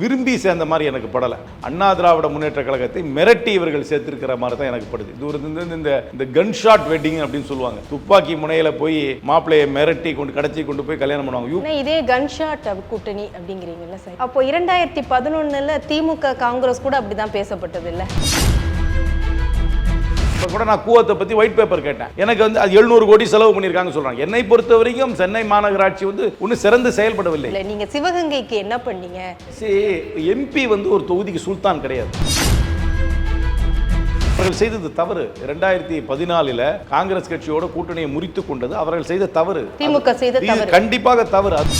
விரும்பி சேர்ந்த மாதிரி எனக்கு படலை. அண்ணா திராவிட முன்னேற்ற கழகத்தை மிரட்டி இவர்கள் சேர்த்திருக்கிற மாதிரி தான் எனக்கு படுது. இது இந்த- இந்த கன்ஷாட் கன் ஷாட் வெட்டிங் அப்படின்னு சொல்லுவாங்க. துப்பாக்கி முனையில போய் மாப்பிள்ளையை மிரட்டி கொண்டு கடைச்சி கொண்டு போய் கல்யாணம் பண்ணுவாங்க. யூ இதே கன்ஷாட் கூட்டணி அப்படிங்கிறீங்கல்ல சார்? அப்போ இரண்டாயிரத்தி பதினொன்னுல திமுக காங்கிரஸ் கூட அப்படிதான் பேசப்பட்டது இல்லை? இப்போ கூட நான் கூவத்தை பற்றி ஒயிட் பேப்பர் கேட்டேன். எனக்கு வந்து அது எழுநூறு கோடி செலவு பண்ணியிருக்காங்க சொல்கிறாங்க என்னை பொறுத்த வரைக்கும் சென்னை மாநகராட்சி வந்து ஒன்றும் சிறந்து செயல்படவில்லை. இல்ல நீங்க சிவகங்கைக்கு என்ன பண்ணீங்க? சரி எம்பி வந்து ஒரு தொகுதிக்கு சுல்தான் கிடையாது. அவர்கள் செய்தது தவறு. ரெண்டாயிரத்தி பதினாலில் காங்கிரஸ் கட்சியோட கூட்டணியை முறித்து கொண்டது. அவர்கள் செய்த தவறு. திமுக செய்த கண்டிப்பாக தவறு. அது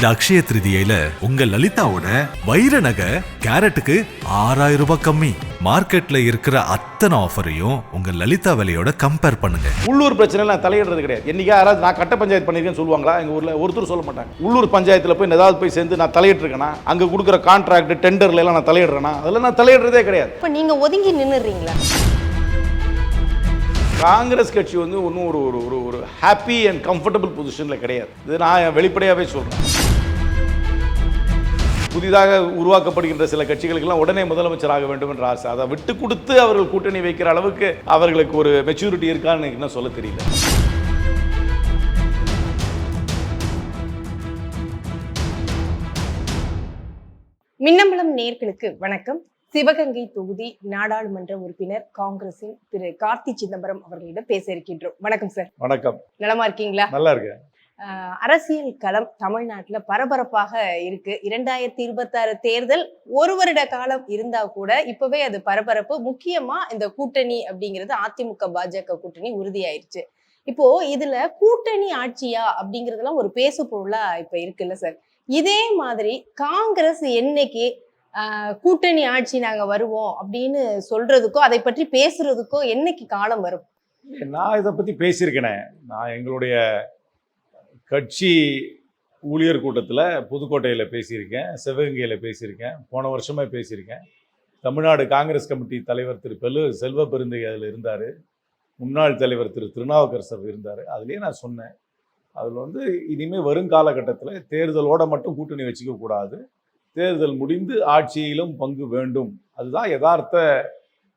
இந்த அக்ஷய திருதியில உங்க லலிதாவோட வைர நகை கேரட்டுக்கு ஆறாயிரம் ரூபாய் கம்மி. மார்க்கெட்ல இருக்கிற அத்தனை ஆஃபரையும் உங்க லலிதா விலையோட கம்பேர் பண்ணுங்க. உள்ளூர் பிரச்சனையில் நான் தலையிடுறது கிடையாது. என்னைக்கா யாராவது நான் கட்ட பஞ்சாயத்து பண்ணியிருக்கேன்னு சொல்லுவாங்களா? எங்கள் ஊரில் ஒருத்தர் சொல்ல மாட்டாங்க. உள்ளூர் பஞ்சாயத்தில் போய் ஏதாவது போய் சேர்ந்து நான் தலையிட்டிருக்கேனா? அங்கே கொடுக்குற கான்ட்ராக்ட் டெண்டர்ல எல்லாம் நான் தலையிடுறேனா? அதெல்லாம் நான் தலையிடுறதே கிடையாது. இப்ப நீங்க ஒதுங்கி நின்னுறீங்களா காங்கிரஸ் கட்சி வந்து ஒன்றும் ஒரு ஒரு ஒரு ஒரு ஹாப்பி அண்ட் கம்ஃபர்டபுள் பொசிஷனில் கிடையாது. இது நான் வெளிப்படையாகவே சொல்கிறேன் புதிதாக உருவாக்கப்படுகின்ற சில கட்சிகளுக்கெல்லாம் உடனே முதலமைச்சர் ஆக வேண்டும் என்ற ஆசை. அதை விட்டு கொடுத்து அவர்கள் கூட்டணி வைக்கிற அளவுக்கு அவர்களுக்கு ஒரு மெச்சூரிட்டி இருக்கான்னு இன்னும் சொல்ல தெரியல. மின்னம்பலம் நேர்களுக்கு வணக்கம். சிவகங்கை தொகுதி நாடாளுமன்ற உறுப்பினர் காங்கிரசின் திரு கார்த்தி சிதம்பரம் அவர்களிடம் பேச இருக்கின்றோம். வணக்கம் சார். வணக்கம். நலமா இருக்கீங்களா? நல்லா இருக்கு ஆஹ் அரசியல் களம் தமிழ்நாட்டுல பரபரப்பாக இருக்கு. இரண்டாயிரத்தி இருபத்தாறு தேர்தல் ஒரு வருட காலம் இருந்தா கூட இப்பவே அது பரபரப்பு. முக்கியமா இந்த கூட்டணி அப்படிங்கிறது அதிமுக பாஜக கூட்டணி உறுதியாயிருச்சு. இப்போ இதுல கூட்டணி ஆட்சியா அப்படிங்கறதெல்லாம் ஒரு பேசு பொருளா இப்ப இருக்குல்ல சார். இதே மாதிரி காங்கிரஸ் என்னைக்கு ஆஹ் கூட்டணி ஆட்சி நாங்க வருவோம் அப்படின்னு சொல்றதுக்கோ அதை பற்றி பேசுறதுக்கோ என்னைக்கு காலம் வரும்? நான் இதை பத்தி பேசியிருக்கேன். நான் எங்களுடைய கட்சி ஊழியர் கூட்டத்தில் புதுக்கோட்டையில் பேசியிருக்கேன் சிவகங்கையில் பேசியிருக்கேன் போன வருஷமே பேசியிருக்கேன். தமிழ்நாடு காங்கிரஸ் கமிட்டி தலைவர் திரு பெலு செல்வ பெருந்தை அதில் இருந்தார். முன்னாள் தலைவர் திரு திருநாவுக்கரசர் இருந்தார். அதுலேயே நான் சொன்னேன். அதில் வந்து இனிமேல் வரும் காலகட்டத்தில் தேர்தலோட மட்டும் கூட்டணி வச்சுக்க கூடாது. தேர்தல் முடிந்து ஆட்சியிலும் பங்கு வேண்டும். அதுதான் யதார்த்த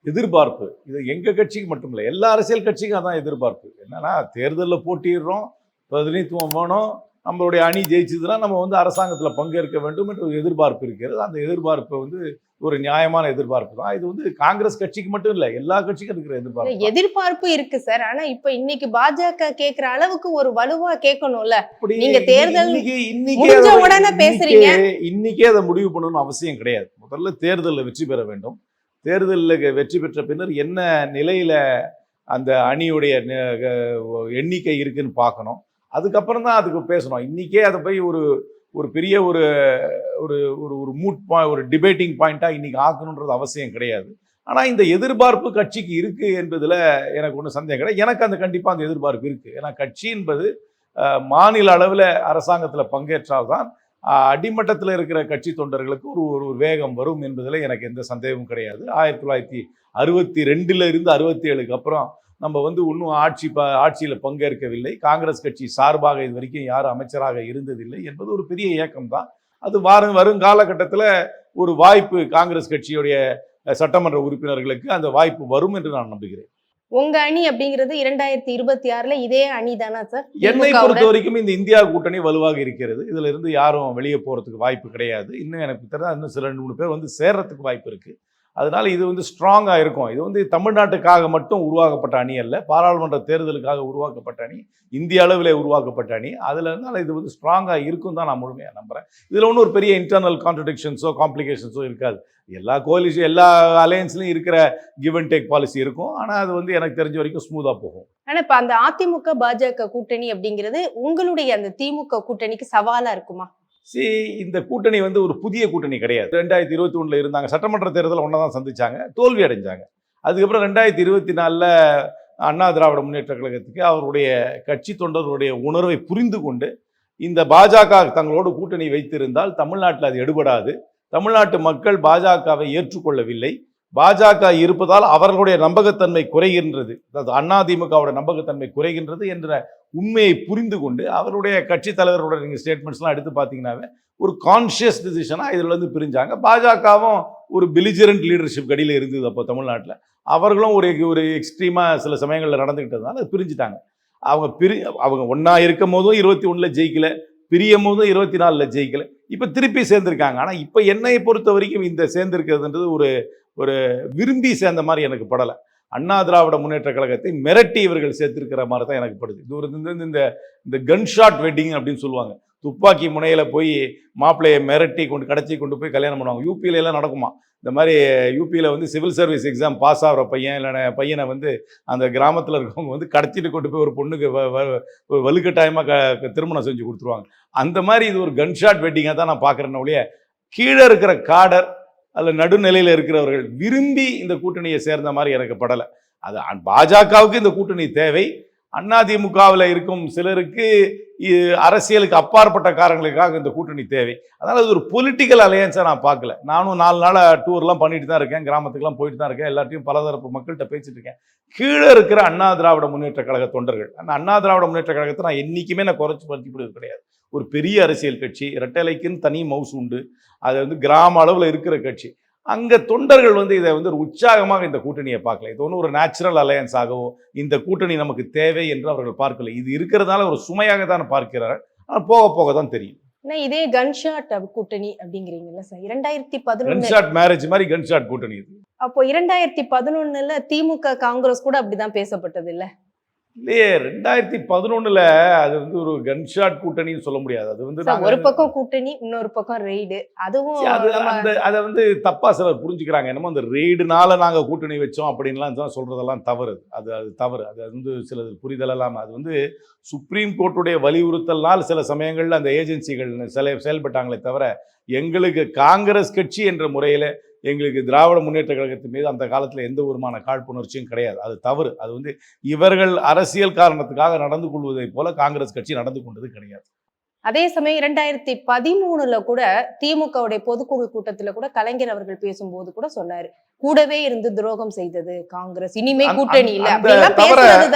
எதிர்பார்ப்பு. இது எங்கள் கட்சிக்கு மட்டும் இல்லை எல்லா அரசியல் கட்சிக்கும் அதான் எதிர்பார்ப்பு. என்னன்னா தேர்தலில் போட்டிடுறோம் பிரதிநிதித்துவம் வேணும். நம்மளுடைய அணி ஜெயிச்சதுன்னா நம்ம வந்து அரசாங்கத்தில் பங்கேற்க வேண்டும் என்ற ஒரு எதிர்பார்ப்பு இருக்கிறது. அந்த எதிர்பார்ப்பு வந்து ஒரு நியாயமான எதிர்பார்ப்பு தான். இது வந்து காங்கிரஸ் கட்சிக்கு மட்டும் இல்லை எல்லா கட்சிக்கும் இருக்கிற எதிர்பார்ப்பு. எதிர்பார்ப்பு இருக்கு சார். ஆனா இப்ப இன்னைக்கு பாஜக கேக்குற அளவுக்கு ஒரு வலுவா கேட்கணும்ல. நீங்க தேர்தல் இன்னைக்கு உடனே பேசுறீங்க. இன்னைக்கே- அதை முடிவு பண்ணணும்னு அவசியம் கிடையாது. முதல்ல தேர்தலில் வெற்றி பெற வேண்டும். தேர்தலில் வெற்றி பெற்ற பின்னர் என்ன நிலையில அந்த அணியுடைய எண்ணிக்கை இருக்குன்னு பார்க்கணும். அதுக்கப்புறம் தான் அதுக்கு பேசணும். இன்றைக்கே அதை போய் ஒரு ஒரு பெரிய ஒரு ஒரு ஒரு ஒரு மூட் பாய் ஒரு டிபேட்டிங் பாயிண்ட்டாக இன்றைக்கி ஆக்கணுன்றது அவசியம் கிடையாது. ஆனால் இந்த எதிர்பார்ப்பு கட்சிக்கு இருக்குது என்பதில் எனக்கு ஒன்றும் சந்தேகம் கிடையாது. எனக்கு அந்த கண்டிப்பாக அந்த எதிர்பார்ப்பு இருக்குது ஏன்னா கட்சி என்பது மாநில அளவில் அரசாங்கத்தில் பங்கேற்றால்தான் அடிமட்டத்தில் இருக்கிற கட்சி தொண்டர்களுக்கு ஒரு ஒரு ஒரு வேகம் வரும் என்பதில் எனக்கு எந்த சந்தேகமும் கிடையாது. ஆயிரத்தி தொள்ளாயிரத்தி அறுபத்தி ரெண்டுல இருந்து அறுபத்தி ஏழுக்கு அப்புறம் நம்ம வந்து இன்னும் ஆட்சி ப ஆட்சியில் பங்கேற்கவில்லை. காங்கிரஸ் கட்சி சார்பாக இது வரைக்கும் யாரும் அமைச்சராக இருந்ததில்லை என்பது ஒரு பெரிய இயக்கம் தான். அது வரும் வரும் காலகட்டத்தில் ஒரு வாய்ப்பு காங்கிரஸ் கட்சியுடைய சட்டமன்ற உறுப்பினர்களுக்கு அந்த வாய்ப்பு வரும் என்று நான் நம்புகிறேன். உங்க அணி அப்படிங்கிறது இரண்டாயிரத்தி இருபத்தி ஆறுல இதே அணி தானா சார் என்னை? பொறுத்த வரைக்கும் இந்த இந்தியா கூட்டணி வலுவாக இருக்கிறது. இதுல இருந்து யாரும் வெளியே போறதுக்கு வாய்ப்பு கிடையாது. இன்னும் எனக்கு தெரிஞ்சா இன்னும் சில ரெண்டு மூணு பேர் வந்து சேர்றதுக்கு வாய்ப்பு இருக்கு. அதனால் இது வந்து ஸ்ட்ராங்காக இருக்கும். இது வந்து தமிழ்நாட்டுக்காக மட்டும் உருவாக்கப்பட்ட அணி அல்ல பாராளுமன்ற தேர்தலுக்காக உருவாக்கப்பட்ட அணி இந்திய அளவில் உருவாக்கப்பட்ட அணி. அதில் இருந்தால இது வந்து ஸ்ட்ராங்காக இருக்கும் தான் நான் முழுமையாக நம்புறேன். இதில் ஒன்றும் ஒரு பெரிய இன்டர்னல் கான்ட்ரடிக்ஷன்ஸோ காம்ப்ளிகேஷன்ஸோ இருக்காது. எல்லா கோலிஷன் எல்லா அலையன்ஸ்லையும் இருக்கிற கிவ் அண்ட் டேக் பாலிசி இருக்கும். ஆனால் அது வந்து எனக்கு தெரிஞ்ச வரைக்கும் ஸ்மூத்தாக போகும். ஆனால் இப்போ அந்த அதிமுக பாஜக கூட்டணி அப்படிங்கிறது உங்களுடைய அந்த திமுக கூட்டணிக்கு சவாலாக இருக்குமா? சி இந்த கூட்டணி வந்து ஒரு புதிய கூட்டணி கிடையாது. ரெண்டாயிரத்தி இருபத்தி ஒன்றில் இருந்தாங்க. சட்டமன்ற தேர்தலில் ஒன்றா தான் சந்திச்சாங்க. தோல்வி அடைஞ்சாங்க. அதுக்கப்புறம் ரெண்டாயிரத்தி இருபத்தி நாலில் அண்ணா திராவிட முன்னேற்ற கழகத்துக்கு அவருடைய கட்சி தொண்டர்களுடைய உணர்வை புரிந்து கொண்டு இந்த பாஜக தங்களோடு கூட்டணி வைத்திருந்தால் தமிழ்நாட்டில் அது எடுபடாது. தமிழ்நாட்டு மக்கள் பாஜகவை ஏற்றுக்கொள்ளவில்லை. பாஜக இருப்பதால் அவர்களுடைய நம்பகத்தன்மை குறைகின்றது. அதாவது அதிமுகவோட நம்பகத்தன்மை குறைகின்றது என்ற உண்மையை புரிந்து கொண்டு அவருடைய கட்சி தலைவரோட நீங்கள் ஸ்டேட்மெண்ட்ஸ்லாம் எடுத்து பார்த்தீங்கன்னாவே ஒரு கான்ஷியஸ் டிசிஷனாக இதில் வந்து பிரிஞ்சாங்க. பாஜகவும் ஒரு பிலிஜரண்ட் லீடர்ஷிப் கடியில் இருந்தது அப்போ தமிழ்நாட்டில். அவர்களும் ஒரு ஒரு எக்ஸ்ட்ரீமாக சில சமயங்களில் நடந்துக்கிட்டதுனால அது பிரிஞ்சுட்டாங்க. அவங்க பிரி அவங்க ஒன்றா இருக்கும் போதும் இருபத்தி ஒன்றில் ஜெயிக்கல பிரியும் போதும் இருபத்தி நாலில் ஜெயிக்கல. இப்போ திருப்பி சேர்ந்துருக்காங்க. ஆனால் இப்போ என்னை பொறுத்த வரைக்கும் இந்த சேர்ந்துருக்கிறதுன்றது ஒரு ஒரு விரும்பி சேர்ந்த மாதிரி எனக்கு படலை. அண்ணா திராவிட முன்னேற்ற கழகத்தை மிரட்டி இவர்கள் சேர்த்திருக்கிற மாதிரி தான் எனக்கு படுது. இது ஒரு இந்த- இந்த இந்த கன் ஷாட் வெட்டிங் அப்படின்னு சொல்லுவாங்க. துப்பாக்கி முனையில் போய் மாப்பிள்ளையை மிரட்டி கொண்டு கடைச்சி கொண்டு போய் கல்யாணம் பண்ணுவாங்க. யூபியில எல்லாம் நடக்குமா? இந்த மாதிரி யூபியில் வந்து சிவில் சர்வீஸ் எக்ஸாம் பாஸ் ஆகிற பையன் இல்லைன்னா பையனை வந்து அந்த கிராமத்தில் இருக்கவங்க வந்து கடத்திட்டு கொண்டு போய் ஒரு பொண்ணுக்கு வ- வ- வலுக்கட்டாயமாக க திருமணம் செஞ்சு கொடுத்துருவாங்க. அந்த மாதிரி இது ஒரு கன்ஷாட் வெட்டிங்காக தான் நான் பார்க்குறேன்னு ஒழிய கீழே இருக்கிற காடர் அதில் நடுநிலையில் இருக்கிறவர்கள் விரும்பி இந்த கூட்டணியை சேர்ந்த மாதிரி எனக்கு படலை. அது பாஜகவுக்கு இந்த கூட்டணி தேவை. அதிமுகவில் இருக்கும் சிலருக்கு அரசியலுக்கு அப்பாற்பட்ட காரணங்களுக்காக இந்த கூட்டணி தேவை. அதனால் அது ஒரு பொலிட்டிக்கல் அலையன்ஸாக நான் பார்க்கல. நானும் நாலு நாளாக டூர்லாம் பண்ணிட்டு தான் இருக்கேன். கிராமத்துக்குலாம் போயிட்டு தான் இருக்கேன். எல்லாத்தையும் பலதரப்பு மக்கள்கிட்ட பேசிட்டு இருக்கேன். கீழே இருக்கிற அண்ணா திராவிட முன்னேற்ற கழக தொண்டர்கள். அந்த அண்ணா திராவிட முன்னேற்ற கழகத்தை நான் என்றைக்குமே நான் குறைச்சி மதிப்பிடுவது கிடையாது. ஒரு பெரிய அரசியல் கட்சி இரட்டைலைக்குன்னு தனி மவுஸ் உண்டு. அது வந்து கிராம அளவில் இருக்கிற கட்சி. அங்கே தொண்டர்கள் வந்து இதை வந்து ஒரு உற்சாகமாக இந்த கூட்டணியை பார்க்கல. இது ஒன்றும் ஒரு நேச்சுரல் அலையன்ஸ் ஆகவோ இந்த கூட்டணி நமக்கு தேவை என்று அவர்கள் பார்க்கல. இது இருக்கிறதுனால ஒரு சுமையாக தான் பார்க்கிறார்கள். ஆனால் போக போக தான் தெரியும். இதே கன்ஷாட் கூட்டணி அப்படிங்கிறீங்கல்ல சார் இரண்டாயிரத்தி பதினொன்னு கன்ஷாட் மேரேஜ் மாதிரி கன்ஷாட் கூட்டணி இது. அப்போ இரண்டாயிரத்தி பதினொன்னுல திமுக காங்கிரஸ் கூட அப்படிதான் பேசப்பட்டது இல்ல? இல்லையே ரெண்டாயிரத்தி பதினொன்னுல அது வந்து ஒரு கன்ஷாட் கூட்டணின்னு சொல்ல முடியாது. அது வந்து ஒரு பக்கம் கூட்டணி இன்னொரு பக்கம் ரெய்டு அதுவும் அது அந்த அதை வந்து தப்பா சிலர் புரிஞ்சுக்கிறாங்க. என்னமோ அந்த ரெய்டுனால நாங்க கூட்டணி வச்சோம் அப்படின்லாம் தான் சொல்றதெல்லாம் தவறு. அது அது தவறு. அது வந்து சில புரிதல் இல்லாம அது வந்து சுப்ரீம் கோர்ட்டுடைய வலியுறுத்தல்னால் சில சமயங்கள்ல அந்த ஏஜென்சிகள் சில செயல்பட்டாங்களே தவிர எங்களுக்கு காங்கிரஸ் கட்சி என்ற முறையில எங்களுக்கு திராவிட முன்னேற்ற கழகத்தின் மீது அந்த காலத்தில் எந்த விதமான காழ்ப்புணர்ச்சியும் கிடையாது. அது தவறு. அது வந்து இவர்கள் அரசியல் காரணத்துக்காக நடந்து கொள்வதைப் போல காங்கிரஸ் கட்சி நடந்து கொண்டது கிடையாது. அதே சமயம் இரண்டாயிரத்தி பதிமூணுல கூட திமுகவுடைய பொதுக்குழு கூட்டத்துல கூட கலைஞர் அவர்கள் பேசும்போது கூட சொன்னாரு. கூடவே இருந்து துரோகம் செய்தது காங்கிரஸ். இனிமே கூட்டணி இல்ல.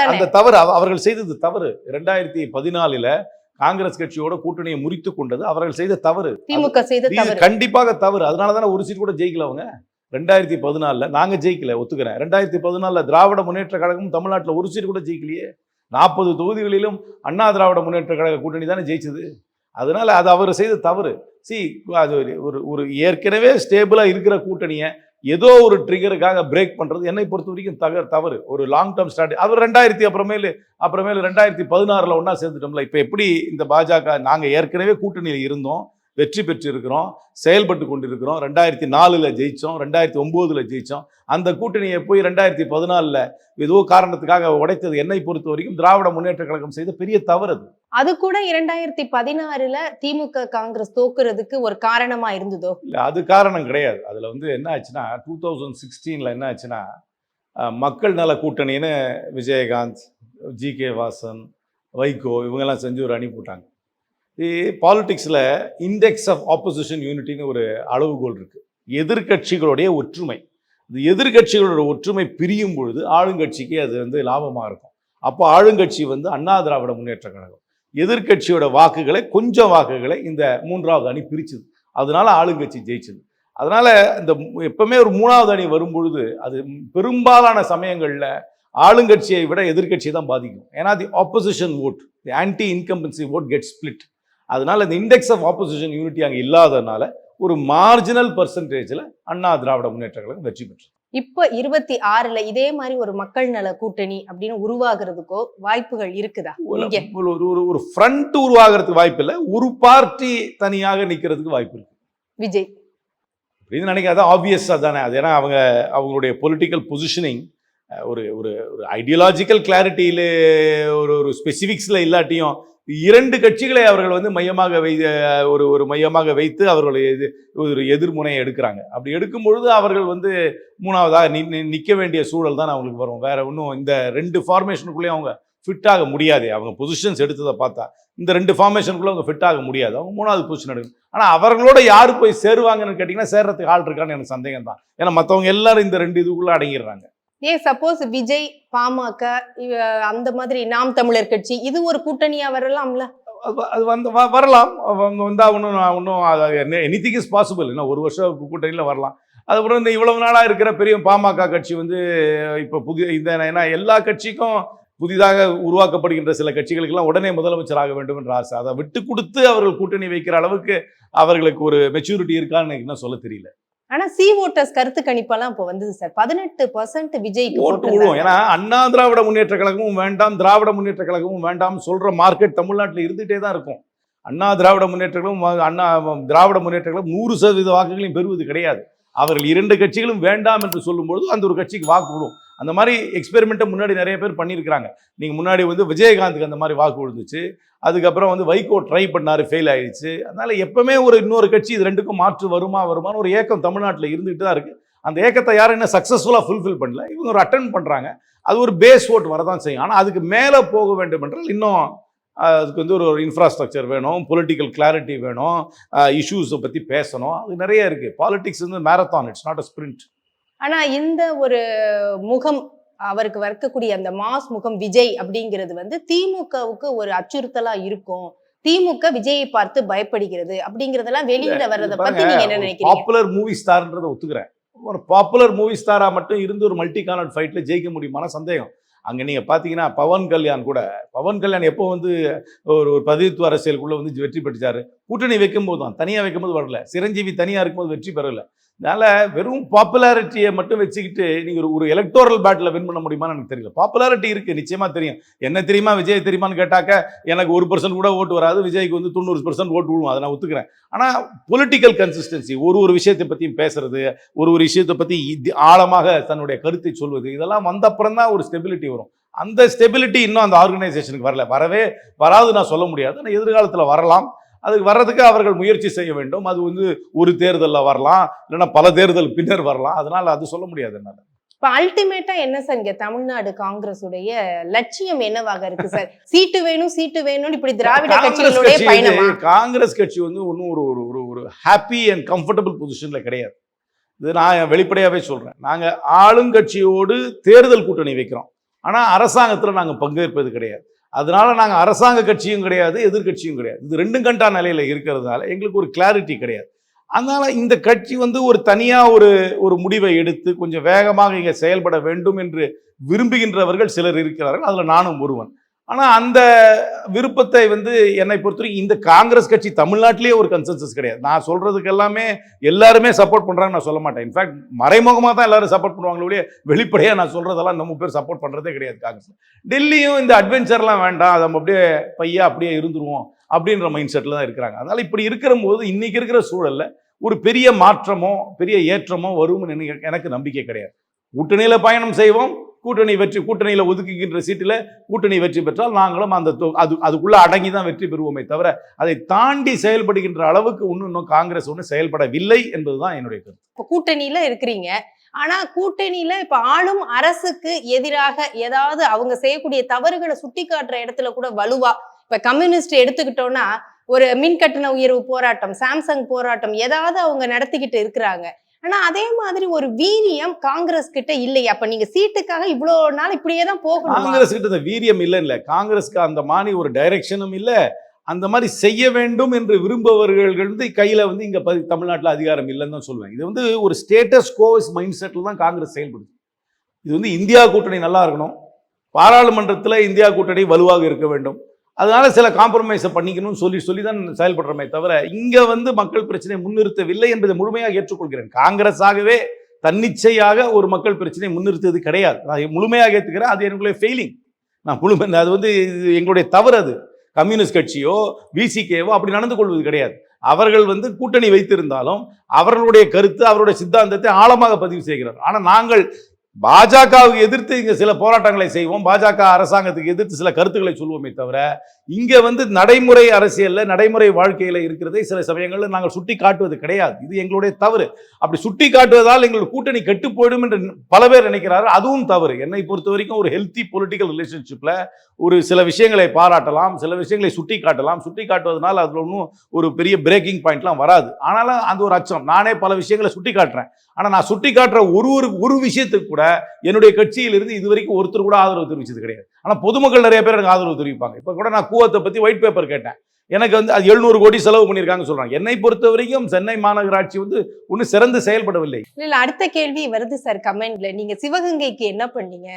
அந்த தவற அவர்கள் செய்தது தவறு. ரெண்டாயிரத்தி பதினாலில் காங்கிரஸ் கட்சியோட கூட்டணியை முறித்து கொண்டது. அவர்கள் செய்த தவறு. திமுக செய்த கண்டிப்பாக தவறு. அதனால தானே ஒரு சீட் கூட ஜெயிக்கல அவங்க? ரெண்டாயிரத்தி பதினாலில் நாங்க ஜெயிக்கல ஒத்துக்கிறேன். ரெண்டாயிரத்தி பதினாலில் திராவிட முன்னேற்ற கழகம் தமிழ்நாட்டில் ஒரு சீட் கூட ஜெயிக்கலையே. நாற்பது தொகுதிகளிலும் அண்ணா திராவிட முன்னேற்ற கழக கூட்டணி தானே ஜெயிச்சது. அதனால அது அவர் செய்த தவறு. சி அது ஒரு- ஒரு ஒரு ஏற்கனவே ஸ்டேபிளாக இருக்கிற கூட்டணியை ஏதோ ஒரு ட்ரிகருக்காக பிரேக் பண்ணுறது என்னை பொறுத்த வரைக்கும் தக தவறு. ஒரு லாங் டேர்ம் ஸ்ட்ராட்டஜி அவர் ரெண்டாயிரத்தி அப்புறமேலு அப்புறமேலு ரெண்டாயிரத்தி பதினாறில் ஒன்றா சேர்ந்துட்டோம்ல. இப்போ எப்படி இந்த பாஜக நாங்கள் ஏற்கனவே கூட்டணியில் இருந்தோம். வெற்றி பெற்று இருக்கிறோம் செயல்பட்டு கொண்டிருக்கிறோம். ரெண்டாயிரத்தி நாலில் ஜெயித்தோம் ரெண்டாயிரத்தி ஒம்போதில் ஜெயித்தோம் அந்த கூட்டணியை போய் ரெண்டாயிரத்தி பதினாலில் ஏதோ காரணத்துக்காக உடைத்தது என்னை பொறுத்த வரைக்கும் திராவிட முன்னேற்ற கழகம் செய்த பெரிய தவறு அது. அது கூட இரண்டாயிரத்தி பதினாறுல திமுக காங்கிரஸ் தோக்குறதுக்கு ஒரு காரணமா இருந்ததோ? இல்லை அது காரணம் கிடையாது. அதில் வந்து என்ன ஆச்சுன்னா டூ தௌசண்ட் சிக்ஸ்டீனில் என்ன ஆச்சுன்னா மக்கள் நல கூட்டணின்னு விஜயகாந்த் ஜி கே வாசன் வைகோ இவங்கெல்லாம் செஞ்சு ஒரு அணி போட்டாங்க. பாலிடிக்ஸில் இண்டெக்ஸ் ஆஃப் ஆப்போசிஷன் யூனிட்டின்னு ஒரு அளவுகோல் இருக்குது எதிர்க்கட்சிகளுடைய ஒற்றுமை. இந்த எதிர்க்கட்சிகளோட ஒற்றுமை பிரியும் பொழுது ஆளுங்கட்சிக்கு அது வந்து லாபமாக இருக்கும். அப்போ ஆளுங்கட்சி வந்து அண்ணா திராவிட முன்னேற்ற கழகம். எதிர்க்கட்சியோட வாக்குகளை கொஞ்சம் வாக்குகளை இந்த மூன்றாவது அணி பிரிச்சுது. அதனால ஆளுங்கட்சி ஜெயிச்சது. அதனால் இந்த மு- எப்பவுமே ஒரு மூணாவது அணி வரும்பொழுது அது பெரும்பாலான சமயங்களில் ஆளுங்கட்சியை விட எதிர்க்கட்சியை தான் பாதிக்கும். ஏன்னா the opposition vote the anti incumbency vote get split அதனால இந்த இண்டெக்ஸ் ஆஃப் ஆப்போசிஷன் யூனிட்டி அங்கே இல்லாதனால ஒரு மார்ஜினல் பர்சன்டேஜில் அண்ணா திராவிட முன்னேற்ற கழகம் வெற்றி பெற்றது. இப்ப இருபத்தி ஆறுல இதே மாதிரி ஒரு மக்கள் நல கூட்டணி அப்படின்னு உருவாகுறதுக்கோ வாய்ப்புகள் இருக்குதா? ஒரு ஒரு ஒரு ஃப்ரண்ட் உருவாகிறதுக்கு வாய்ப்பு இல்லை ஒரு பார்ட்டி தனியாக நிற்கிறதுக்கு வாய்ப்பு இருக்கு. விஜய். அப்படின்னு நினைக்காத ஆப்வியஸாக தானே. அது ஏன்னா அவங்க அவங்களுடைய பொலிட்டிக்கல் பொசிஷனிங் ஒரு ஒரு ஒரு ஐடியாலஜிக்கல் கிளாரிட்டியில் ஒரு ஒரு ஸ்பெசிஃபிக்ஸில் இல்லாட்டியும் இரண்டு கட்சிகளை அவர்கள் வந்து மையமாக வை ஒரு ஒரு மையமாக வைத்து அவர்களை எது ஒரு எதிர்முனையை எடுக்கிறாங்க. அப்படி எடுக்கும் பொழுது அவர்கள் வந்து மூணாவதாக நி நிற்க வேண்டிய சூழல் தான் அவங்களுக்கு வரும். வேற ஒன்றும் இந்த ரெண்டு ஃபார்மேஷனுக்குள்ளேயும் அவங்க ஃபிட் ஆக முடியாது. அவங்க பொசிஷன்ஸ் எடுத்ததை பார்த்தா இந்த ரெண்டு ஃபார்மேஷனுக்குள்ள அவங்க ஃபிட் ஆக முடியாது. அவங்க மூணாவது பொசிஷன் எடுக்கணும். ஆனால் அவர்களோட யார் போய் சேருவாங்கன்னு கேட்டிங்கன்னா சேர்றதுக்கு ஆள் இருக்கான்னு எனக்கு சந்தேகம் தான் ஏன்னா மற்றவங்க எல்லாரும் இந்த ரெண்டு இதுக்குள்ளே அடங்கிடுறாங்க. ஏன் சப்போஸ் விஜய் பாமக அந்த மாதிரி நாம் தமிழர் கட்சி இது ஒரு கூட்டணியா வரலாம்ல? அது- வந்து வ- வரலாம். அவங்க வந்தால் ஒன்றும் ஒன்றும் எனித்திங் இஸ் பாசிபிள் இன்னும் ஒரு வருஷம் கூட்டணியில் வரலாம். அதுக்கப்புறம் இந்த இவ்வளவு நாளாக இருக்கிற பெரிய பாமக கட்சி வந்து இப்போ புது இந்த ஏன்னா எல்லா கட்சிக்கும் புதிதாக உருவாக்கப்படுகின்ற சில கட்சிகளுக்கெல்லாம் உடனே முதலமைச்சர் ஆக வேண்டும் என்ற ஆசை. அதை விட்டு கொடுத்து அவர்கள் கூட்டணி வைக்கிற அளவுக்கு அவர்களுக்கு ஒரு மெச்சூரிட்டி இருக்கான்னு எனக்கு இன்னும் சொல்ல தெரியல. ஆனா சி ஓட்டர்ஸ் கருத்து கணிப்பெல்லாம் இப்போ வந்தது சார். பதினெட்டு பர்சன்ட் விஜய்க்கு ஓட்டு. விழுவும் ஏன்னா அண்ணா திராவிட முன்னேற்ற கழகமும் வேண்டாம் திராவிட முன்னேற்ற கழகமும் வேண்டாம் சொல்ற மார்க்கெட் தமிழ்நாட்டில் இருந்துகிட்டே தான் இருக்கும். அண்ணா திராவிட முன்னேற்ற கழகம் வ- அண்ணா திராவிட முன்னேற்ற கழகம் நூறு சதவீத வாக்குகளையும் பெறுவது கிடையாது. அவர்கள் இரண்டு கட்சிகளும் வேண்டாம் என்று சொல்லும்பொழுது அந்த ஒரு கட்சிக்கு வாக்கு விடும் அந்த மாதிரி எக்ஸ்பெரிமெண்ட்டை முன்னாடி நிறைய பேர் பண்ணியிருக்கிறாங்க. நீங்கள் முன்னாடி வந்து விஜயகாந்துக்கு அந்த மாதிரி வாக்கு விழுந்துச்சு. அதுக்கப்புறம் வந்து வைகோ ட்ரை பண்ணார் ஃபெயில் ஆயிடுச்சு. அதனால் எப்பவுமே ஒரு இன்னொரு கட்சி இது ரெண்டுக்கும் மாற்று வருமா வருமான்னு ஒரு ஏக்கம் தமிழ்நாட்டில் இருந்துகிட்டு தான் இருக்குது அந்த ஏக்கத்தை யாரும் என்ன சக்ஸஸ்ஃபுல்லாக ஃபுல்ஃபில் பண்ணல. இவங்க ஒரு அட்டன் பண்ணுறாங்க அது ஒரு பேஸ் ஓட் வரதான் செய்யும். ஆனால் அதுக்கு மேலே போக வேண்டும் என்றால் இன்னும் அதுக்கு வந்து ஒரு ஒரு இன்ஃப்ராஸ்ட்ரக்சர் வேணும் பொலிட்டிக்கல் கிளாரிட்டி வேணும் இஷ்யூஸை பற்றி பேசணும். அது நிறைய இருக்குது பாலிடிக்ஸ் வந்து marathon it's not a sprint ஆனா இந்த ஒரு முகம் அவருக்கு வரக்கூடிய அந்த மாஸ் முகம் விஜய் அப்படிங்கிறது வந்து திமுகவுக்கு ஒரு அச்சுறுத்தலா இருக்கும். திமுக விஜயை பார்த்து பயப்படுகிறது அப்படிங்கறதெல்லாம் வெளியில வர்றத பத்தி நீங்க என்ன நினைக்கிறீங்க? பாப்புலர் மூவி ஸ்டார்ன்றதை ஒத்துக்கிறேன். ஒரு பாப்புலர் மூவி ஸ்டாரா மட்டும் இருந்து ஒரு மல்டி கார்னர் ஃபைட்ல ஜெயிக்க முடியுமான சந்தேகம். அங்க நீங்க பாத்தீங்கன்னா பவன் கல்யாண் கூட பவன் கல்யாண் எப்போ வந்து ஒரு ஒரு பதிவுத்துவ அரசியலுக்குள்ள வந்து வெற்றி பெற்றாரு கூட்டணி வைக்கும்போது தான் தனியா வைக்கும்போது வரல. சிரஞ்சீவி தனியா இருக்கும்போது வெற்றி பெறல. அதனால் வெறும் பாப்புலாரிட்டியை மட்டும் வச்சுக்கிட்டு நீங்கள் ஒரு ஒரு எலக்டோரல் பேட்டில் வின் பண்ண முடியுமான்னு எனக்கு தெரியல. பாப்புலாரிட்டி இருக்குது நிச்சயமாக தெரியும். என்ன தெரியுமா விஜய் தெரியுமான்னு கேட்டாக்க எனக்கு ஒரு பர்சன்ட் கூட ஓட்டு வராது விஜய்க்கு வந்து தொண்ணூறு பர்சன்ட் ஓட்டு விழுவும் அதை நான் ஒத்துக்கிறேன். ஆனால் பொலிட்டிக்கல் கன்சிஸ்டன்சி ஒரு ஒரு விஷயத்தை பற்றியும் பேசுறது ஒரு ஒரு விஷயத்தை பற்றி ஆழமாக தன்னுடைய கருத்தை சொல்வது இதெல்லாம் வந்த அப்புறம் தான் ஒரு ஸ்டெபிலிட்டி வரும். அந்த ஸ்டெபிலிட்டி இன்னும் அந்த ஆர்கனைசேஷனுக்கு வரல. வரவே வராது நான் சொல்ல முடியாது. ஆனால் எதிர்காலத்தில் வரலாம். அதுக்கு வர்றதுக்கு அவர்கள் முயற்சி செய்ய வேண்டும். அது வந்து ஒரு தேர்தலில் வரலாம். இல்லைன்னா பல தேர்தல் பின்னர் வரலாம். அதனால அது சொல்ல முடியாது என்னால. இப்ப அல்டிமேட்டா என்ன சார் இங்க தமிழ்நாடு காங்கிரஸ் உடைய லட்சியம் என்னவாக இருக்கு சார் சீட்டு வேணும் சீட்டு வேணும்னு இப்படி திராவிட கட்சிகளுடைய கட்சி பயணமா? வந்து- காங்கிரஸ் கட்சி வந்து ஒன்றும் ஒரு ஒரு ஒரு ஒரு ஹாப்பி அண்ட் கம்ஃபர்டபுள் பொசிஷன்ல கிடையாது. இது நான் வெளிப்படையாவே சொல்றேன். நாங்க ஆளுங்கட்சியோடு தேர்தல் கூட்டணி வைக்கிறோம். ஆனா அரசாங்கத்துல நாங்க பங்கேற்பது கிடையாது. அதனால நாங்கள் அரசாங்க கட்சியும் கிடையாது எதிர்க்கட்சியும் கிடையாது. இது ரெண்டும் கண்டா நிலையில் இருக்கிறதுனால எங்களுக்கு ஒரு கிளாரிட்டி கிடையாது. அதனால இந்த கட்சி வந்து ஒரு தனியாக ஒரு ஒரு முடிவை எடுத்து கொஞ்சம் வேகமாக இங்கே செயல்பட வேண்டும் என்று விரும்புகின்றவர்கள் சிலர் இருக்கிறார்கள். அதில் நானும் ஒருவன். ஆனால் அந்த விருப்பத்தை வந்து என்னை பொறுத்தவரைக்கும் இந்த காங்கிரஸ் கட்சி தமிழ்நாட்டிலேயே ஒரு கன்சென்சஸ் கிடையாது. நான் சொல்கிறதுக்கு எல்லாமே எல்லாருமே சப்போர்ட் பண்ணுறாங்க நான் சொல்ல மாட்டேன். இன்ஃபேக்ட் மறைமுகமாக தான் எல்லாரும் சப்போர்ட் பண்ணுவாங்களே ஒழிய வெளிப்படையாக நான் சொல்கிறதெல்லாம் நம்ம பேர் சப்போர்ட் பண்ணுறதே கிடையாது காங்கிரஸ் டெல்லியும் இந்த அட்வென்ச்சர்லாம் வேண்டாம். அதை நம்ம அப்படியே பையா அப்படியே இருந்துருவோம் அப்படின்ற மைண்ட் செட்டில் தான் இருக்கிறாங்க. அதனால் இப்படி இருக்கிற போது இருக்கிற சூழல்ல ஒரு பெரிய மாற்றமோ பெரிய ஏற்றமோ வரும்னு எனக்கு- நம்பிக்கை கிடையாது. கூட்டணியில பயணம் செய்வோம் கூட்டணி வெற்றி கூட்டணியில் ஒதுக்குகின்ற சீட்டில் கூட்டணி வெற்றி பெற்றால் நாங்களும் அந்த தொ- அது அதுக்குள்ளே அடங்கி தான் வெற்றி பெறுவோமே தவிர அதை தாண்டி செயல்படுகின்ற அளவுக்கு ஒன்றும் இன்னும் காங்கிரஸ் ஒன்றும் செயல்படவில்லை என்பது தான் என்னுடைய கருத்து. இப்போ கூட்டணியில் இருக்கிறீங்க. ஆனா கூட்டணியில இப்ப ஆளும் அரசுக்கு எதிராக ஏதாவது அவங்க செய்யக்கூடிய தவறுகளை சுட்டி காட்டுற இடத்துல கூட வலுவா இப்ப கம்யூனிஸ்ட் எடுத்துக்கிட்டோம்னா ஒரு மின் கட்டண உயர்வு போராட்டம் சாம்சங் போராட்டம் ஏதாவது அவங்க நடத்திக்கிட்டு இருக்கிறாங்க. ஆனா அதே மாதிரி ஒரு வீரியம் காங்கிரஸ் கிட்ட இல்லையா அப்ப நீங்க சீட்டுக்காக இவ்வளவு நாள் இப்படியே தான் போகணும்? காங்கிரஸ் கிட்ட இந்த வீரியம் இல்லை இல்ல காங்கிரஸ்க்கு அந்த மாதிரி ஒரு டைரக்ஷனும் இல்ல. அந்த மாதிரி செய்ய வேண்டும் என்று விரும்புபவர்கள் வந்து கையில வந்து இங்க பதி- அதிகாரம் இல்லைன்னு தான் சொல்லுவேன் இது வந்து ஒரு ஸ்டேட்டஸ் கோஸ் மைண்ட் செட்டில் தான் காங்கிரஸ் செயல்படுது. இது வந்து இந்தியா கூட்டணி நல்லா இருக்கணும். பாராளுமன்றத்தில் இந்தியா கூட்டணி வலுவாக இருக்க வேண்டும். அதனால சில காம்ப்ரமைஸை பண்ணிக்கணும்னு சொல்லி சொல்லி தான் செயல்படுறோமே தவிர இங்கே வந்து மக்கள் பிரச்சனையை முன்னிறுத்தவில்லை என்பதை முழுமையாக ஏற்றுக்கொள்கிறேன். காங்கிரஸாகவே தன்னிச்சையாக ஒரு மக்கள் பிரச்சனையை முன்னிறுத்தது கிடையாது. நான் முழுமையாக ஏற்றுக்கிறேன் அது எங்களுடைய ஃபெயிலிங் நான் முழுமை அது வந்து இது எங்களுடைய தவறு அது. கம்யூனிஸ்ட் கட்சியோ விசிகேவோ அப்படி நடந்து கொள்வது கிடையாது. அவர்கள் வந்து கூட்டணி வைத்திருந்தாலும் அவர்களுடைய கருத்து அவருடைய சித்தாந்தத்தை ஆழமாக பதிவு செய்கிறார். ஆனால் நாங்கள் பாஜகவுக்கு எதிர்த்து இங்கே சில போராட்டங்களை செய்வோம். பாஜக அரசாங்கத்துக்கு எதிர்த்து சில கருத்துக்களை சொல்வோமே தவிர இங்கே வந்து நடைமுறை அரசியலில் நடைமுறை வாழ்க்கையில் இருக்கிறதை சில சமயங்களில் நாங்கள் சுட்டி காட்டுவது கிடையாது. இது எங்களுடைய தவறு. அப்படி சுட்டி காட்டுவதால் எங்களுடைய கூட்டணி கெட்டு போயிடும் என்று பல பேர் நினைக்கிறார்கள். அதுவும் தவறு. என்னை பொறுத்த வரைக்கும் ஒரு ஹெல்த்தி பொலிட்டிக்கல் ரிலேஷன்ஷிப்பில் ஒரு சில விஷயங்களை பாராட்டலாம் சில விஷயங்களை சுட்டி காட்டலாம் சுட்டி காட்டுவதனால் அதில் ஒன்றும் ஒரு பெரிய பிரேக்கிங் பாயிண்ட்லாம் வராது. ஆனாலும் அந்த ஒரு அச்சம். நானே பல விஷயங்களை சுட்டி காட்டுறேன் ஆனால் நான் சுட்டி காட்டுற ஒரு ஒரு ஒரு விஷயத்துக்கு கூட என்னுடைய கட்சியிலிருந்து இது வரைக்கும் ஒருத்தர் கூட ஆதரவு தெரிவிச்சது கிடையாது. ஆனா பொதுமக்கள் நிறைய பேர் எனக்கு ஆதரவு தெரிவிப்பாங்க. இப்ப கூட நான் கூவத்தை பத்தி ஒயிட் பேப்பர் கேட்டேன். எனக்கு வந்து அது எழுநூறு கோடி செலவு பண்ணியிருக்காங்க சொல்றாங்க. என்னை பொறுத்த வரைக்கும் சென்னை மாநகராட்சி வந்து ஒன்றும் சிறந்து செயல்படவில்லை. இல்ல அடுத்த கேள்வி வருது சார் கமெண்ட்ல நீங்க சிவகங்கைக்கு என்ன பண்ணீங்க?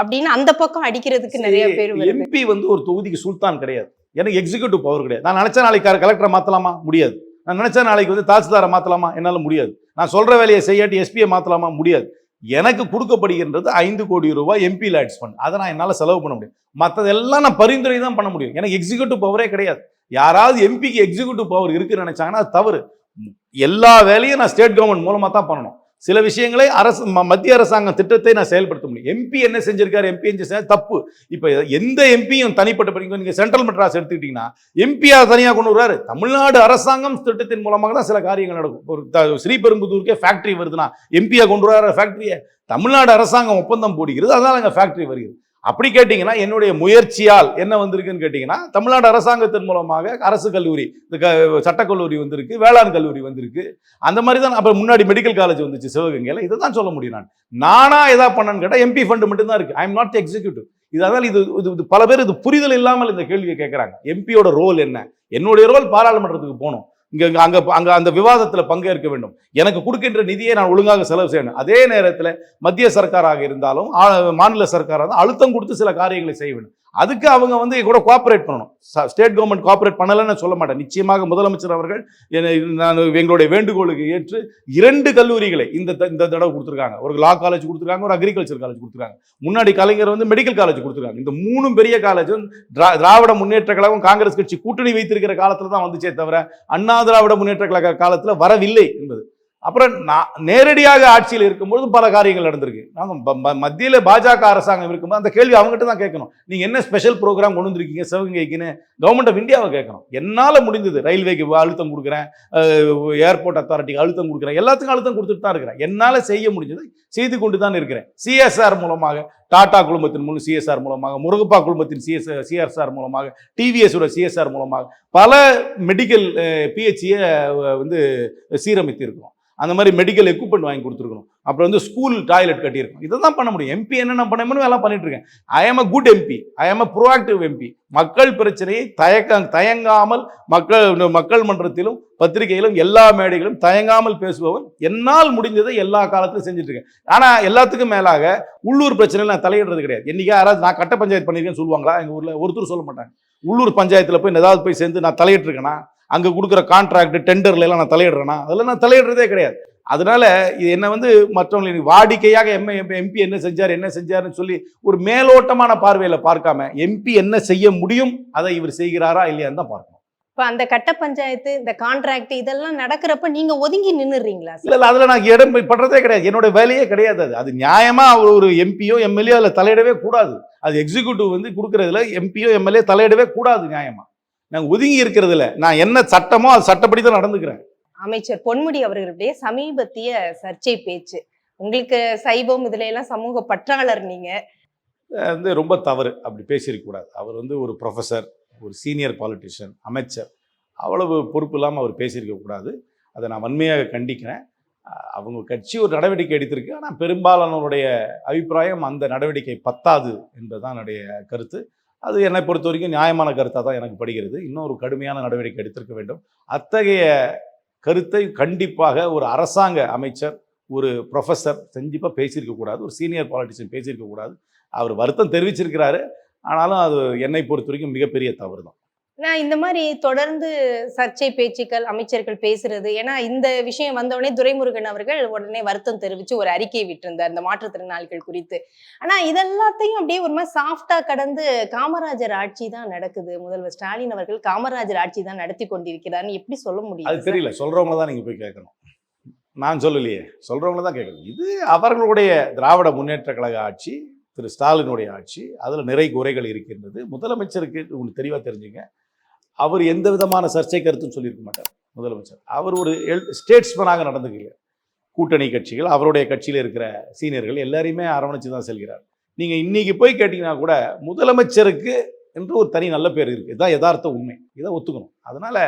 அப்படின்னு அந்த பக்கம் அடிக்கிறதுக்கு நிறைய பேர் எம்பி வந்து ஒரு தொகுதிக்கு சுல்தான் கிடையாது. எனக்கு எக்ஸிக்யூட்டிவ் பவர் கிடையாது. நான் நினைச்ச நாளைக்கு கலெக்டரை மாத்தலாமா? முடியாது. நான் நினைச்ச நாளைக்கு வந்து தாசில்தாரை மாத்தலாமா? என்னால முடியாது. நான் சொல்ற வேலையை செய்யாட்டி எஸ்பியை மாத்தலாமா? முடியாது. எனக்கு கொடுக்கப்படுகின்றது ஐந்து கோடி ரூபாய் எம்பி லேட்ஸ் ஃபண்ட் அதை நான் என்னால் செலவு பண்ண முடியும். மற்றதெல்லாம் நான் பரிந்துரை தான் பண்ண முடியும். எனக்கு எக்ஸிக்யூட்டிவ் பவரே கிடையாது. யாராவது எம்பிக்கு எக்ஸிக்யூட்டிவ் பவர் இருக்குன்னு நினைச்சாங்கன்னா அது தவறு. எல்லா வேலையும் நான் ஸ்டேட் கவர்மெண்ட் மூலமாக தான் பண்ணணும். சில விஷயங்களை அரசு ம- மத்திய அரசாங்கம் திட்டத்தை நான் செயல்படுத்த முடியும். எம்பி என்ன செஞ்சிருக்காரு? எம்பி என்ன தப்பு. இப்போ எந்த எம்பியும் தனிப்பட்ட படிக்க நீங்கள் சென்ட்ரல் மெட்ராஸ் எடுத்துக்கிட்டீங்கன்னா எம்பியாக தனியாக கொண்டு வர்றாரு தமிழ்நாடு அரசாங்கம் திட்டத்தின் மூலமாக தான் சில காரியங்கள் நடக்கும். ஒரு ஸ்ரீபெரும்புதூருக்கே ஃபேக்ட்ரி வருதுன்னா எம்பியா கொண்டு வர்றாரு ஃபேக்ட்ரியை தமிழ்நாடு அரசாங்கம் ஒப்பந்தம் போடுகிறது அதனால் அங்கே ஃபேக்ட்ரி வருகிறது. அப்படி கேட்டிங்கன்னா என்னுடைய முயற்சியால் என்ன வந்திருக்குன்னு கேட்டிங்கன்னா தமிழ்நாடு அரசாங்கத்தின் மூலமாக அரசு கல்லூரி இந்த க- சட்டக்கல்லூரி வந்திருக்கு வேளாண் கல்லூரி வந்திருக்கு. அந்த மாதிரி தான் அப்புறம் முன்னாடி மெடிக்கல் காலேஜ் வந்துச்சு சிவகங்கையில். இதை தான் சொல்ல முடியும் நான். நானாக எதா பண்ணேன்னு கேட்டால் எம்பி ஃபண்டு மட்டும்தான் இருக்குது ஐ எம் நாட் எக்ஸிக்யூட்டிவ் இதனால் இது இது இது பல பேர் இது புரிதல் இல்லாமல் இந்த கேள்வியை கேட்குறாங்க எம்பியோட ரோல் என்ன? என்னுடைய ரோல் பாராளுமன்றத்துக்கு போகணும். இங்கே அங்கே அங்கே அங்கே அந்த விவாதத்தில் பங்கேற்க வேண்டும். எனக்கு கொடுக்கின்ற நிதியை நான் ஒழுங்காக செலவு செய்யணும். அதே நேரத்தில் மத்திய சர்க்காராக இருந்தாலும் மாநில சர்க்காராக இருந்தாலும் அழுத்தம் கொடுத்து சில காரியங்களை செய்ய வேண்டும். அதுக்கு அவங்க வந்து கூட கோஆப்ரேட் பண்ணணும். ஸ்டேட் கவர்மெண்ட் கோஆப்ரேட் பண்ணலைன்னு சொல்ல மாட்டேன். நிச்சயமாக முதலமைச்சர் அவர்கள் என்னை நான் எங்களுடைய வேண்டுகோளுக்கு ஏற்று இரண்டு கல்லூரிகளை இந்த த- இந்த தடவை கொடுத்துருக்காங்க. ஒரு லா காலேஜ் கொடுத்துருக்காங்க ஒரு அக்ரிகல்ச்சர் காலேஜ் கொடுத்துருக்காங்க. முன்னாடி கலைஞர் வந்து மெடிக்கல் காலேஜ் கொடுத்துருக்காங்க. இந்த மூணும் பெரிய காலேஜ் திராவிட முன்னேற்ற கழகம் காங்கிரஸ் கட்சி கூட்டணி வைத்திருக்கிற காலத்தில் தான் வந்துச்சே தவிர அண்ணா திராவிட முன்னேற்ற கழக காலத்தில் வரவில்லை என்பது. அப்புறம் நான் நேரடியாக ஆட்சியில் இருக்கும்பொழுது பல காரியங்கள் நடந்திருக்கு. நாங்கள் மத்தியில் பாஜக அரசாங்கம் இருக்கும்போது அந்த கேள்வி அவங்ககிட்ட தான் கேட்கணும். நீங்கள் என்ன ஸ்பெஷல் ப்ரோக்ராம் கொண்டு வந்திருக்கீங்க சிவகங்கைக்குன்னு கவர்மெண்ட் ஆஃப் இந்தியாவை கேட்கணும். என்னால் முடிந்தது ரயில்வேக்கு அழுத்தம் கொடுக்குறேன் ஏர்போர்ட் அத்தாரிட்டிக்கு அழுத்தம் கொடுக்குறேன் எல்லாத்துக்கும் அழுத்தம் கொடுத்துட்டு தான் இருக்கிறேன். என்னால் செய்ய முடிஞ்சதை செய்து கொண்டு தான் இருக்கிறேன். சிஎஸ்ஆர் மூலமாக டாடா குழுமத்தின் மூலம் சிஎஸ்ஆர் மூலமாக முருகப்பா குழுமத்தின் சிஎஸ் சிஎஸ்ஆர் மூலமாக டிவிஎஸோட சிஎஸ்ஆர் மூலமாக பல மெடிக்கல் பிஹெச்சியை வந்து சீரமைத்து இருக்கிறோம். அந்த மாதிரி மெடிக்கல் எக்யூப்மெண்ட் வாங்கி கொடுத்துருக்கணும். அப்புறம் வந்து ஸ்கூல் டாய்லெட் கட்டியிருக்கணும். இதை தான் பண்ண முடியும். எம்பி என்னென்ன பண்ண முடியும் எல்லாம் பண்ணிட்டு இருக்கேன். I am a good MP I am a proactive MP மக்கள் பிரச்சனையை தயக்க தயங்காமல் மக்கள் மக்கள் மன்றத்திலும் பத்திரிகையிலும் எல்லா மேடைகளும் தயங்காமல் பேசுபவன் என்னால் முடிஞ்சதை எல்லா காலத்திலும் செஞ்சுட்டு இருக்கேன். ஆனால் எல்லாத்துக்கும் மேலாக உள்ளூர் பிரச்சனையில் நான் தலையிடுறது கிடையாது. என்றைக்கா யாராவது நான் கட்ட பஞ்சாயத்து பண்ணியிருக்கேன்னு சொல்லுவாங்களா? எங்கள் ஊரில் ஒருத்தர் சொல்ல மாட்டாங்க. உள்ளூர் பஞ்சாயத்தில் போய் ஏதாவது போய் சேர்ந்து நான் தலையிட்டிருக்கேனா? அங்க கொடுக்குற கான்ட்ராக்ட் டெண்டர்ல எல்லாம் நான் தலையிடுறேனா? அதெல்லாம் நான் தலையிடுறதே கிடையாது. அதனால இது என்ன வந்து மற்றவங்களை வாடிக்கையாக எம் எம்பி என்ன செஞ்சார் என்ன செஞ்சாருன்னு சொல்லி ஒரு மேலோட்டமான பார்வையில பார்க்காம எம்பி என்ன செய்ய முடியும் அதை இவர் செய்கிறாரா இல்லையான்னு தான் பார்க்கணும். இப்ப அந்த கட்ட பஞ்சாயத்து இந்த கான்ட்ராக்ட் இதெல்லாம் நடக்கிறப்ப நீங்க ஒதுங்கி நின்னுறீங்களா இல்ல இல்ல அதுல நான் இடம் போய் பண்றதே கிடையாது. என்னோட வேலையே கிடையாது அது. அது நியாயமா அவர் ஒரு எம்பியோ எம்எல்ஏ அதுல தலையிடவே கூடாது. அது எக்ஸிக்யூட்டிவ் வந்து கொடுக்கறதுல எம்பியோ எம்எல்ஏ தலையிடவே கூடாது நியாயமா. நான் ஒதுங்கி இருக்கிறதுல நான் என்ன சட்டமோ அது சட்டப்படி தான் நடந்துக்கிறேன். அமைச்சர் பொன்முடி அவர்களுடைய சமீபத்திய சர்ச்சை பேச்சு. உங்களுக்கு சைவம் இதுல எல்லாம் சமூக பற்றாளர் நீங்க. வந்து ரொம்ப தவறு. அப்படி பேசியிருக்க கூடாது அவர் வந்து ஒரு ப்ரொஃபஸர் ஒரு சீனியர் பாலிட்டிஷியன் அமைச்சர். அவ்வளவு பொறுப்பு இல்லாமல் அவர் பேசியிருக்க கூடாது அதை நான் வன்மையாக கண்டிக்கிறேன். அவங்க கட்சி ஒரு நடவடிக்கை எடுத்திருக்கு. ஆனால் பெரும்பாலானவருடைய அபிப்பிராயம் அந்த நடவடிக்கை பத்தாது என்பதுதான் என்னுடைய கருத்து. அது என்னை பொறுத்த வரைக்கும் நியாயமான கருத்தாக தான் எனக்கு படுகிறது. ஒரு கடுமையான நடவடிக்கை எடுத்திருக்க வேண்டும். அத்தகைய கருத்தை கண்டிப்பாக ஒரு அரசாங்க அமைச்சர் ஒரு ப்ரொஃபஸர் கண்டிப்பாக பேசியிருக்கக்கூடாது ஒரு சீனியர் பாலிட்டிஷியன் பேசியிருக்கக்கூடாது அவர் வருத்தம் தெரிவிச்சிருக்கிறாரு. ஆனாலும் அது என்னை பொறுத்த வரைக்கும் மிகப்பெரிய தவறு தான் நான் இந்த மாதிரி தொடர்ந்து சர்ச்சை பேச்சுக்கள் அமைச்சர்கள் பேசுறது ஏன்னா இந்த விஷயம் வந்த உடனே துரைமுருகன் அவர்கள் உடனே வருத்தம் தெரிவிச்சு ஒரு அறிக்கை விட்டிருந்தார் இந்த மாற்றுத்திறனாளிகள் குறித்து. ஆனா இதெல்லாத்தையும் அப்படியே ஒரு மாதிரி சாஃப்டா கடந்து காமராஜர் ஆட்சி தான் நடக்குது. முதல்வர் ஸ்டாலின் அவர்கள் காமராஜர் ஆட்சி தான் நடத்தி கொண்டிருக்கிறார்னு எப்படி சொல்ல முடியும் அது தெரியல. சொல்றவங்கள தான் நீங்க போய் கேட்கணும். நான் சொல்லலையே. சொல்றவங்கள தான் கேட்கணும். இது அவர்களுடைய திராவிட முன்னேற்ற கழக ஆட்சி திரு ஸ்டாலினுடைய ஆட்சி அதில் நிறை குறைகள் இருக்கின்றது. முதலமைச்சருக்கு உங்களுக்கு தெளிவாக தெரிஞ்சுங்க. அவர் எந்த விதமான சர்ச்சை கருத்தும் சொல்லியிருக்க மாட்டார் முதலமைச்சர். அவர் ஒரு எல் ஸ்டேட்ஸ்மனாக நடந்துக்கல. கூட்டணி கட்சிகள் அவருடைய கட்சியில் இருக்கிற சீனியர்கள் எல்லாரையுமே அரவணைச்சு தான் செல்கிறார். நீங்கள் இன்றைக்கி போய் கேட்டிங்கன்னா கூட முதலமைச்சருக்கு என்று ஒரு தனி நல்ல பேர் இருக்குது இதுதான் யதார்த்த உண்மை. இதை ஒத்துக்கணும். அதனால்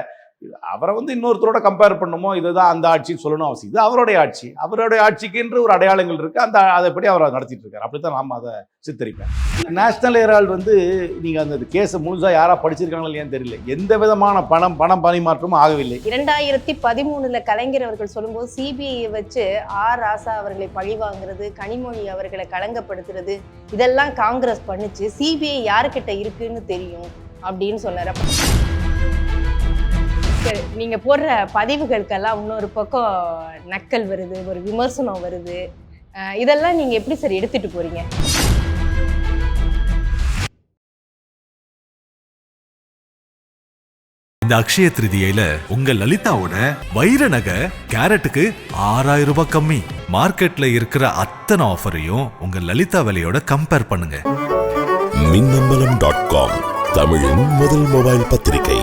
அவரை வந்து இன்னொருத்தரோட கம்பேர் பண்ணுமோ இதுதான் அந்த ஆட்சின்னு சொல்லணும் அவசியம். இது அவருடைய ஆட்சி. அவருடைய ஆட்சிக்கு என்று ஒரு அடையாளங்கள் இருக்குது அந்த அதைப்படி அவர் அதை நடத்திட்டு இருக்காரு? அப்படித்தான் நாம் அதை சித்தரிப்பேன் நேஷனல் ஹெரால்டு வந்து நீங்கள் அந்த கேஸை முழுசா யாராக படிச்சிருக்காங்களா இல்லையான்னு தெரியல. எந்த விதமான பணம் பணம் பரிமாற்றமும் ஆகவில்லை. இரண்டாயிரத்தி பதிமூணுல கலைஞர் அவர்கள் சொல்லும்போது சிபிஐ வச்சு ஆர் ராசா அவர்களை பழி வாங்குறது கனிமொழி அவர்களை களங்கப்படுத்துறது இதெல்லாம் காங்கிரஸ் பண்ணுச்சு. சிபிஐ யாருக்கிட்ட இருக்குன்னு தெரியும் அப்படின்னு சொன்னார். அப்ப சரி, நீங்க போடுற பதிவுகளுக்கெல்லாம் இன்னொரு பக்கம் நக்கல் வருது ஒரு விமர்சனம் வருது. இதெல்லாம் நீங்க எப்படி சார் எடுத்துட்டு போறீங்க? இந்த அக்ஷய திருதியில உங்க லலிதாவோட வைர நகை கேரட்டுக்கு ஆறாயிரம் ரூபாய் கம்மி. மார்க்கெட்ல இருக்கிற அத்தனை ஆஃபரையும் உங்க லலிதா விலையோட கம்பேர் பண்ணுங்க. மின்னம்பலம் டாட் காம் தமிழின் முதல் மொபைல் பத்திரிகை.